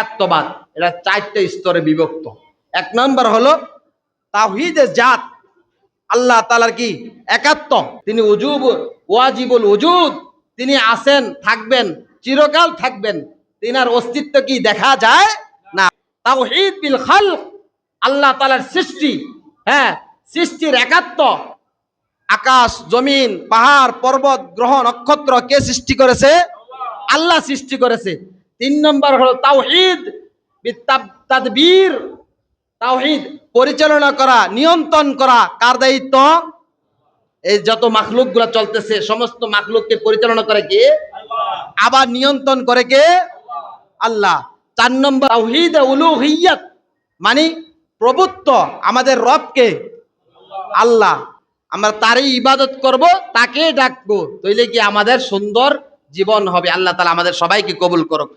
একাত্মবাদ এটা চারটে স্তরে বিভক্ত। এক নম্বর হলো তাহিদে জাত। আল্লাহ তালার কি? একাত্ম। তিনি উজুব, ওয়াজিবুল উজুদ। তিনি আসেন থাকবেন, চিরকাল থাকবেন। তিনার অস্তিত্ব কি দেখা যায়? না। তাওহীদ বিল খালক, আল্লাহ তালার সৃষ্টি। হ্যাঁ সৃষ্টির একাত্ম। আকাশ, জমিন, পাহাড়, পর্বত, গ্রহ, নক্ষত্র কে সৃষ্টি করেছে? আল্লাহ সৃষ্টি করেছে। তিন নম্বর হলো তাওহীদ তাদবীর। তাওহীদ, পরিচালনা করা, নিয়ন্ত্রণ করা, কার দায়িত্ব? এই যত মাখলুকগুলা চলতেছে, সমস্ত মাখলুককে পরিচালনা করে কে? আবার নিয়ন্ত্রণ করে কে? আল্লাহ। চার নম্বর, তাওহীদ উলুহিয়ত মানে প্রভুত্ব, আমাদের রবকে। আল্লাহ। আমরা তারই ইবাদত করব, তাকে ডাকবো, তইলে কি আমাদের সুন্দর জীবন হবে। আল্লাহ তালা আমাদের সবাইকে কবুল করুক।